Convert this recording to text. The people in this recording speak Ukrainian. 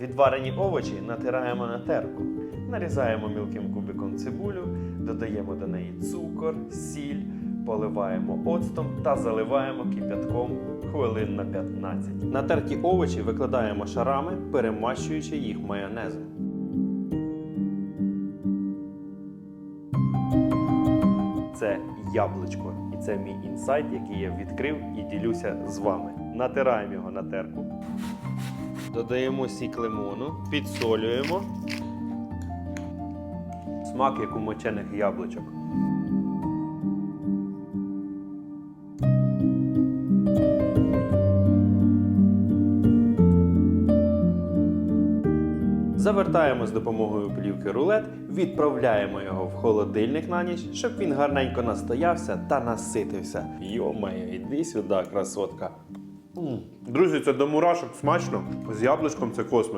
Відварені овочі натираємо на терку. Нарізаємо мілким кубиком цибулю, додаємо до неї цукор, сіль, поливаємо оцтом та заливаємо кип'ятком хвилин на 15. Натерті овочі викладаємо шарами, перемащуючи їх майонезом. Це яблучко, і це мій інсайт, який я відкрив і ділюся з вами. Натираємо його на терку. Додаємо сік лимону, підсолюємо. Смак як у мочених яблучок. Завертаємо з допомогою плівки рулет, відправляємо його в холодильник на ніч, щоб він гарненько настоявся та наситився. Йо-моє, іди сюди, красотка. Друзі, це до мурашок смачно. З яблучком це космос.